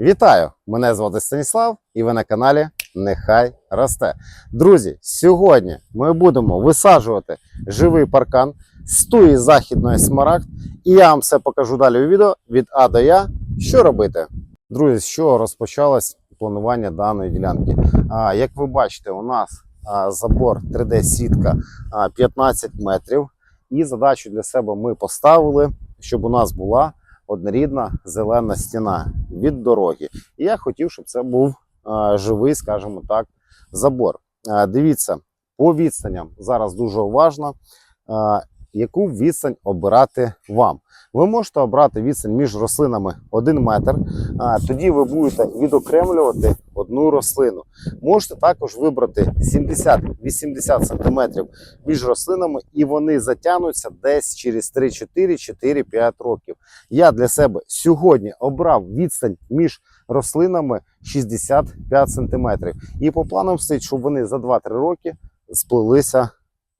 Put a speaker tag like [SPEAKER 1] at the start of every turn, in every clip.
[SPEAKER 1] Вітаю! Мене звати Станіслав і ви на каналі Нехай Росте. Друзі, сьогодні ми будемо висаджувати живий паркан з туї західної смарагд, і я вам все покажу далі у відео від А до Я, що робити. Друзі, з чого розпочалось планування даної ділянки? А, як ви бачите, у нас забор 3D-сітка 15 метрів, і задачу для себе ми поставили, щоб у нас була однорідна зелена стіна від дороги. І я хотів, щоб це був живий, скажімо так, забор. Дивіться, по відстаням зараз дуже уважно, а, яку відстань обирати вам. Ви можете обрати відстань між рослинами 1 метр, а, тоді ви будете відокремлювати одну рослину. Можете також вибрати 70-80 см між рослинами, і вони затягнуться десь через 3-4-4-5 років. Я для себе сьогодні обрав відстань між рослинами 65 см. І по планам стоїть, щоб вони за 2-3 роки сплелися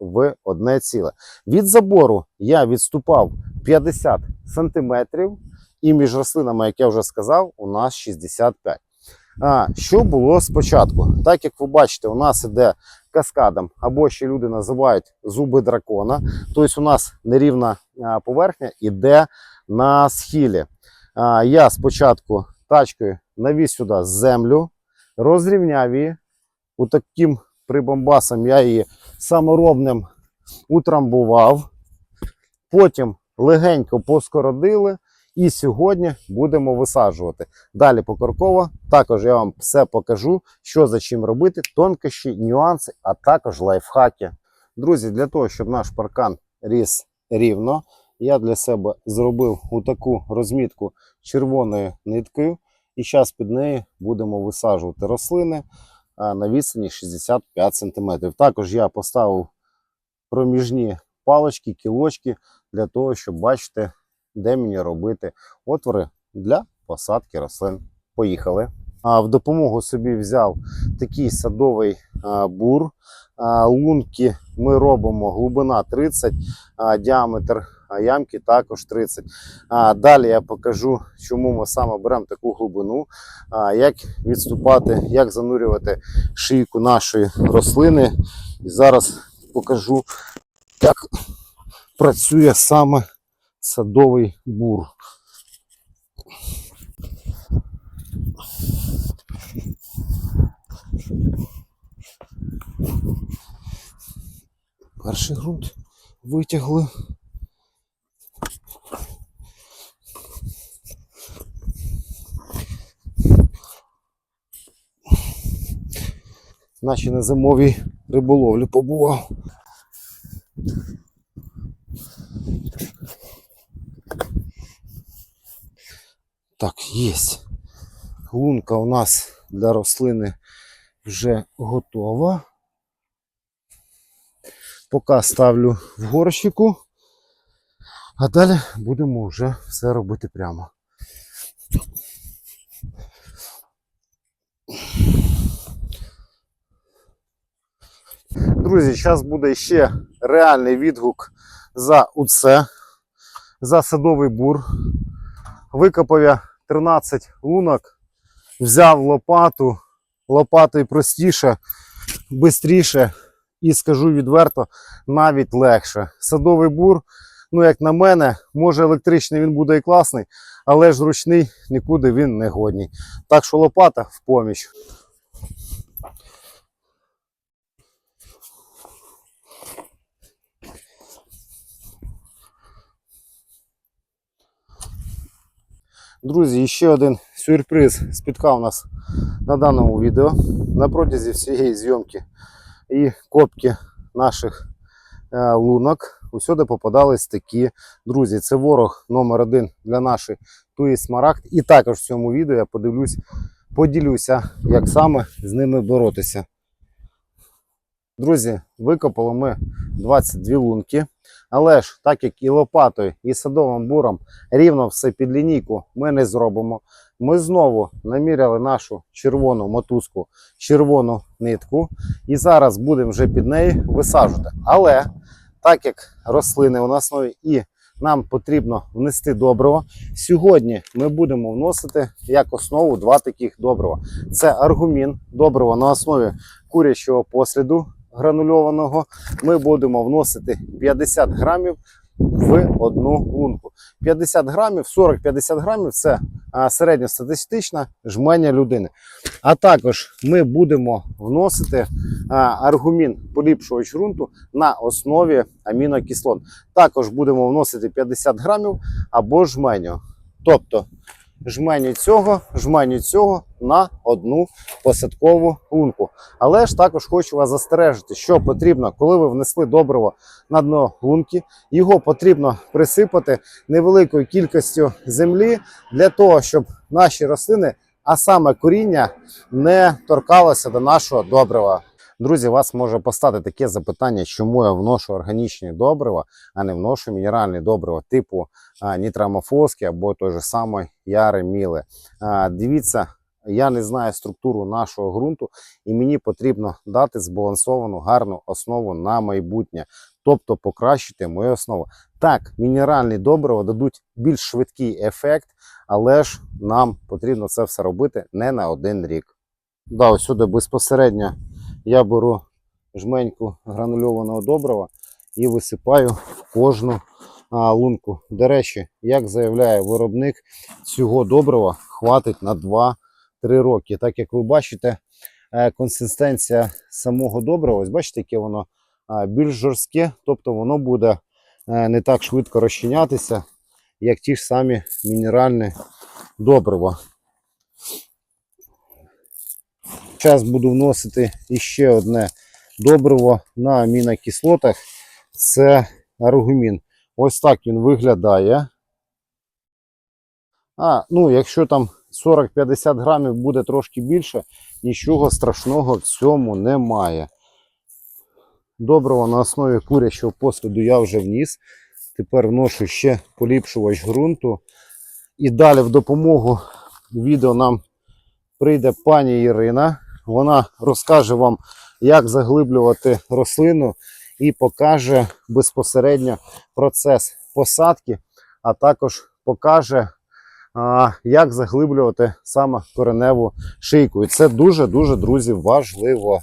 [SPEAKER 1] в одне ціле. Від забору я відступав 50 см, і між рослинами, як я вже сказав, у нас 65. А, що було спочатку? Так як ви бачите, у нас іде каскадом, або ще люди називають зуби дракона. Тобто у нас нерівна поверхня іде на схилі. А, я спочатку тачкою навіз сюди землю, розрівняв її. У таким прибамбасом я її саморобним утрамбував. Потім легенько поскородили. І сьогодні будемо висаджувати. Далі покорково. Також я вам все покажу, що за чим робити, тонкощі, нюанси, а також лайфхаки. Друзі, для того, щоб наш паркан ріс рівно, я для себе зробив таку розмітку червоною ниткою. І зараз під нею будемо висаджувати рослини на відстані 65 см. Також я поставив проміжні палочки, кілочки для того, щоб бачити, де мені робити отвори для посадки рослин. Поїхали. В допомогу собі взяв такий садовий бур. Лунки ми робимо глибина 30, діаметр а, ямки також 30. А, далі я покажу, чому ми саме беремо таку глибину, а, як відступати, як занурювати шийку нашої рослини. І зараз покажу, як працює саме садовий бур. Перший ґрунт витягли. Наче на зимовій риболовлі побував. Так, есть. Лунка у нас для рослини вже готова. Поки ставлю в горщику, а далі будемо вже все робити прямо. Друзі, зараз буде ще реальний відгук за уце, за садовий бур. Викопав я 13 лунок, взяв лопату, лопатою простіше, швидше і скажу відверто, навіть легше. Садовий бур, ну як на мене, може електричний він буде і класний, але ж зручний нікуди він не годний. Так що лопата в поміч. Друзі, ще один сюрприз спіткав нас на даному відео. На протязі всієї зйомки і копки наших е, лунок усюди попадались такі друзі. Це ворог номер один для нашої туї смарагд. І також в цьому відео я подивлюсь, поділюся, як саме з ними боротися. Друзі, викопали ми 22 лунки. Але ж, так як і лопатою, і садовим буром рівно все під лінійку ми не зробимо. Ми знову наміряли нашу червону мотузку, червону нитку, і зараз будемо вже під нею висаджувати. Але так як рослини у нас нові і нам потрібно внести добриво. Сьогодні ми будемо вносити як основу два таких добрива. Це аргумін, добриво на основі курячого посліду гранульованого. Ми будемо вносити 50 грамів в одну лунку. 50 грамів, 40-50 грамів це середньостатистична жменя людини. А також ми будемо вносити аргумін поліпшувач ґрунту на основі амінокислот. Також будемо вносити 50 грамів або жменю. Тобто жменю цього, жменю цього на одну посадкову лунку. Але ж також хочу вас застережити, що потрібно, коли ви внесли добриво на дно лунки, його потрібно присипати невеликою кількістю землі для того, щоб наші рослини, а саме коріння, не торкалося до нашого добрива. Друзі, вас може постати таке запитання, чому я вношу органічні добрива, а не вношу мінеральні добрива типу нітрамофоски або той же самий яри міли. А, дивіться, я не знаю структуру нашого ґрунту, і мені потрібно дати збалансовану гарну основу на майбутнє, тобто покращити мою основу. Так, мінеральні добрива дадуть більш швидкий ефект, але ж нам потрібно це все робити не на один рік. Да, ось сюди безпосередньо я беру жменьку гранульованого добрива і висипаю в кожну а, лунку. До речі, як заявляє виробник, цього добрива хватить на 2-3 роки. Так як ви бачите, е, консистенція самого добрива, ось бачите, яке воно більш жорстке, тобто воно буде е, не так швидко розчинятися, як ті ж самі мінеральні добрива. Зараз буду вносити іще одне добриво на амінокислотах. Це аргумін. Ось так він виглядає. А, ну, якщо там 40-50 грамів буде трошки більше, нічого страшного в цьому немає. Добриво на основі курячого посліду я вже вніс. Тепер вношу ще поліпшувач ґрунту. І далі в допомогу відео нам прийде пані Ірина. Вона розкаже вам, як заглиблювати рослину і покаже безпосередньо процес посадки, а також покаже, як заглиблювати саме кореневу шийку. І це дуже-дуже, друзі, важливо.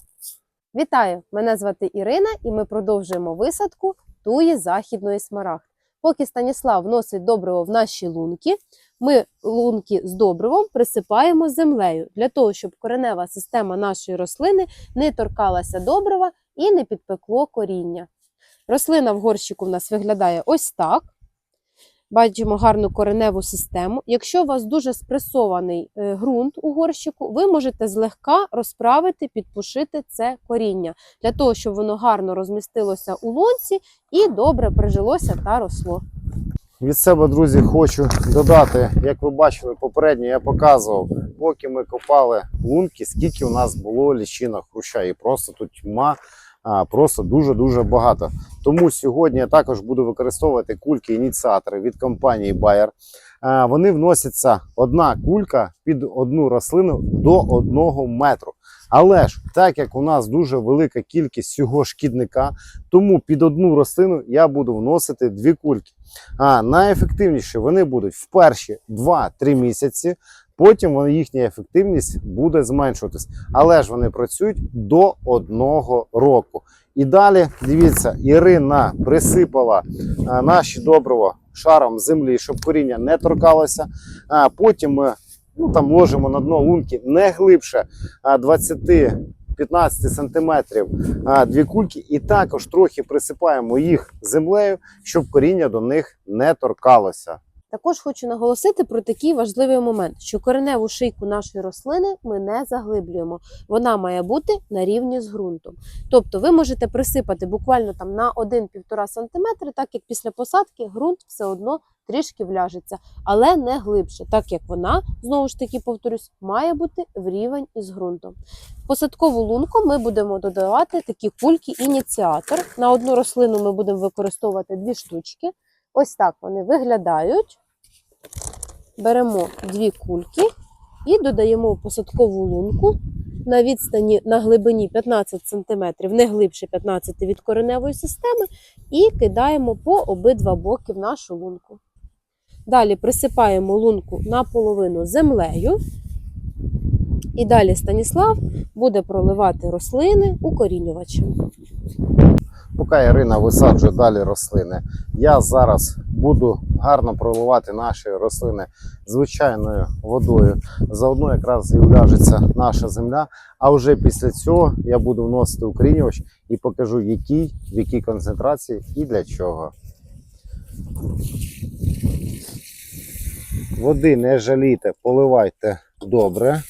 [SPEAKER 2] Вітаю! Мене звати Ірина, і ми продовжуємо висадку туї західної смарагд. Поки Станіслав вносить добриво в наші лунки, ми лунки з добривом присипаємо землею для того, щоб коренева система нашої рослини не торкалася добрива і не підпекло коріння. Рослина в горщику в нас виглядає ось так. Бачимо гарну кореневу систему. Якщо у вас дуже спресований е, ґрунт у горщику, ви можете злегка розправити, підпушити це коріння для того, щоб воно гарно розмістилося у лунці і добре прижилося та росло.
[SPEAKER 1] Від себе, друзі, хочу додати, як ви бачили попередньо, я показував, поки ми копали лунки, скільки у нас було лічинок хруща. І просто тут тьма, просто дуже-дуже багато. Тому сьогодні я також буду використовувати кульки-ініціатори від компанії Bayer. Вони вносяться одна кулька під одну рослину до одного метру. Але ж, так як у нас дуже велика кількість цього шкідника, тому під одну рослину я буду вносити дві кульки. А найефективніше вони будуть в перші 2-3 місяці. Потім їхня ефективність буде зменшуватись. Але ж вони працюють до одного року. І далі, дивіться, Ірина присипала наші добриво шаром землі, щоб коріння не торкалося. А потім ми ну, там ложимо на дно лунки не глибше 20 15 см дві кульки, і також трохи присипаємо їх землею, щоб коріння до них не торкалося.
[SPEAKER 2] Також хочу наголосити про такий важливий момент, що кореневу шийку нашої рослини ми не заглиблюємо. Вона має бути на рівні з ґрунтом. Тобто ви можете присипати буквально там на 1-1,5 см, так як після посадки ґрунт все одно трішки вляжеться, але не глибше, так як вона, знову ж таки повторюсь, має бути в рівень із ґрунтом. В посадкову лунку ми будемо додавати такі кульки ініціатор. На одну рослину ми будемо використовувати дві штучки. Ось так вони виглядають. Беремо дві кульки і додаємо посадкову лунку на відстані на глибині 15 см, не глибше 15 від кореневої системи, і кидаємо по обидва боки в нашу лунку. Далі присипаємо лунку наполовину землею. І далі Станіслав буде проливати рослини укорінювачем.
[SPEAKER 1] Поки Ірина висаджує далі рослини, я зараз буду гарно проливати наші рослини звичайною водою. Заодно якраз і вляжеться наша земля. А вже після цього я буду вносити укорінювач і покажу, який, в якій концентрації і для чого. Води не жалійте, поливайте добре.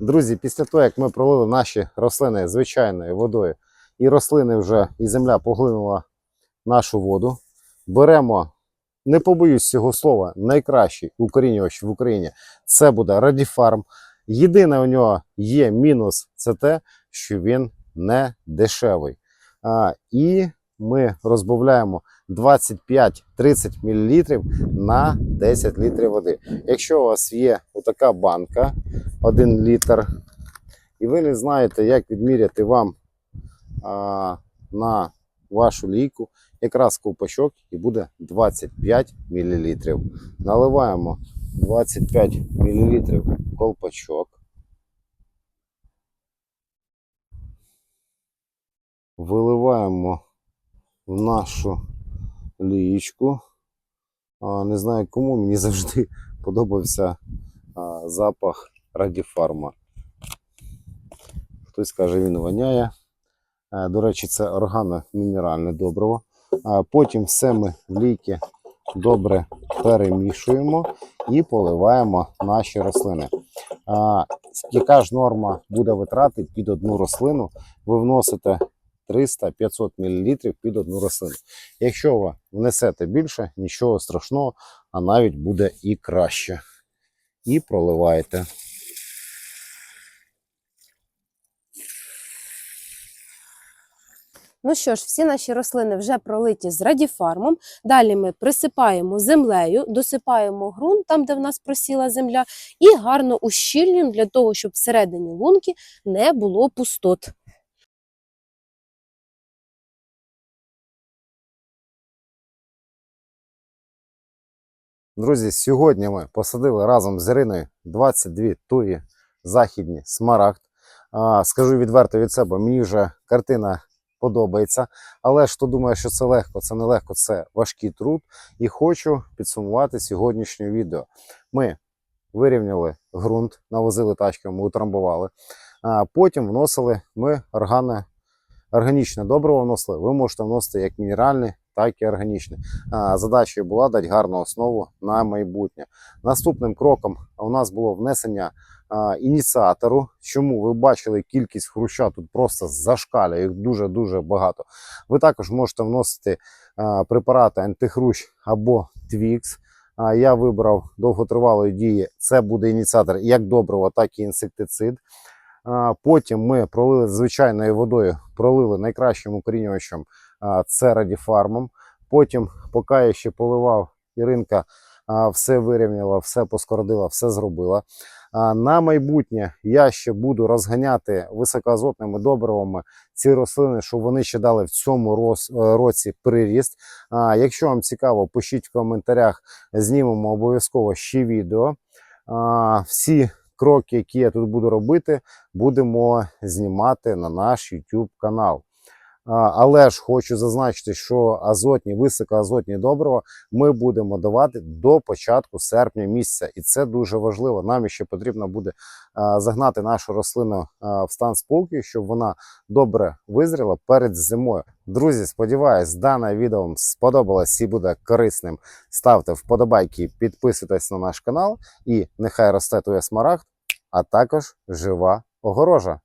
[SPEAKER 1] Друзі, після того, як ми пролили наші рослини звичайною водою, і рослини вже і земля поглинула нашу воду, беремо, не побоюсь цього слова, найкращий укорінювач в Україні. Це буде Радіфарм. Єдине у нього є мінус це те, що він не дешевий. А, і ми розбавляємо 25-30 мл на 10 літрів води. Якщо у вас є отака банка, 1 літр, і ви не знаєте, як відміряти вам а, на вашу лійку, якраз ковпачок і буде 25 мл. Наливаємо 25 мл в колпачок. Виливаємо нашу лієчку. Не знаю кому, мені завжди подобався запах радіфарма. Хтось каже, він воняє. Е, До речі, це органо-мінеральне добриво. Потім все ми в лійки добре перемішуємо і поливаємо наші рослини. Яка ж норма буде витрати під одну рослину? Ви вносите 300-500 мл під одну рослину. Якщо ви внесете більше, нічого страшного, а навіть буде і краще. І проливаєте.
[SPEAKER 2] Ну що ж, всі наші рослини вже пролиті з радіфармом. Далі ми присипаємо землею, досипаємо ґрунт там, де в нас просіла земля, і гарно ущільнюємо для того, щоб всередині лунки не було пустот.
[SPEAKER 1] Друзі, сьогодні ми посадили разом з Іриною 22 туї західні смарагд. Скажу відверто від себе, мені вже картина подобається. Але ж хто думає, що це легко, це не легко, це важкий труд. І хочу підсумувати сьогоднішнє відео. Ми вирівняли ґрунт, навозили тачками, утрамбували. А потім вносили ми органи, органічне добриво вносили. Ви можете вносити як мінеральне, так і органічне. А, Задачею була дати гарну основу на майбутнє. Наступним кроком у нас було внесення ініціатору. Чому ви бачили кількість хруща тут просто зашкалює, їх дуже-дуже багато. Ви також можете вносити препарати антихрущ або Твікс. Я вибрав довготривалої дії. Це буде ініціатор як доброго, так і інсектицид. Потім ми пролили звичайною водою, пролили найкращим укорінювачем це радіфармом. Потім, поки я ще поливав, Іринка все вирівняла, все поскородила, все зробила. На майбутнє я ще буду розганяти високоазотними добривами ці рослини, щоб вони ще дали в цьому е, році приріст. Якщо вам цікаво, пишіть в коментарях, знімемо обов'язково ще відео. Всі кроки, які я тут буду робити, будемо знімати на наш YouTube канал. Але ж хочу зазначити, що азотні, високоазотні добрива ми будемо давати до початку серпня місяця, і це дуже важливо. Нам ще потрібно буде загнати нашу рослину в стан спокою, щоб вона добре визріла перед зимою. Друзі, сподіваюсь, дане відео вам сподобалось і буде корисним. Ставте вподобайки, підписуйтесь на наш канал, і нехай росте твоє смарагд, а також жива огорожа.